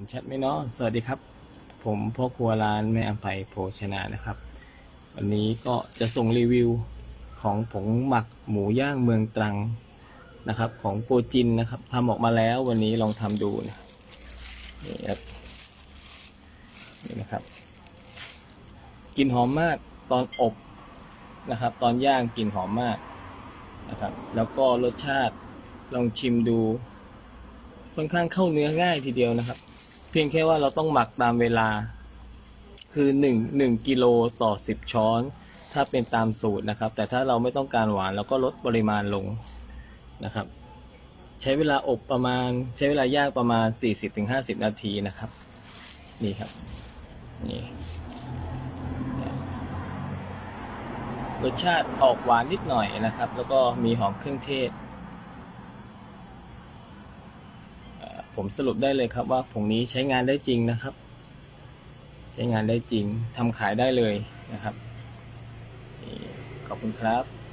ห็นชัดไหมเนาะสวัสดีครับ ผมพ่อครัวร้านแม่อภัยโภชนานะครับ วันนี้ก็จะส่งรีวิวของผงหมักหมูย่างเมืองตรังนะครับ ของโปรจินนะครับทำออกมาแล้ววันนี้ลองทำดูนะนี่ครับนี่นะครับกลิ่นหอมมากตอนอบนะครับ ตอนย่างกลิ่นหอมมากนะครับ แล้วก็รสชาติลองชิมดูค่อนข้างเข้าเนื้อง่ายทีเดียวนะครับ พียงแค่ว่าเราต้องหมักตามเวลา คือหนึ่งหนึ่งกิโลต่อสิบช้อน ถ้าเป็นตามสูตรนะครับ แต่ถ้าเราไม่ต้องการหวานเราก็ลดปริมาณลงนะครับ ใช้เวลาอบประมาณ ใช้เวลาย่างประมาณสี่สิบถึงห้าสิบนาทีนะครับ นี่ครับ นี่รสชาติออกหวานนิดหน่อยนะครับ แล้วก็มีหอมเครื่องเทศ เอ่อ ผมสรุปได้เลยครับ ว่าผงนี้ใช้งานได้จริงนะครับ ใช้งานได้จริงทำขายได้เลยนะครับ ขอบคุณครับ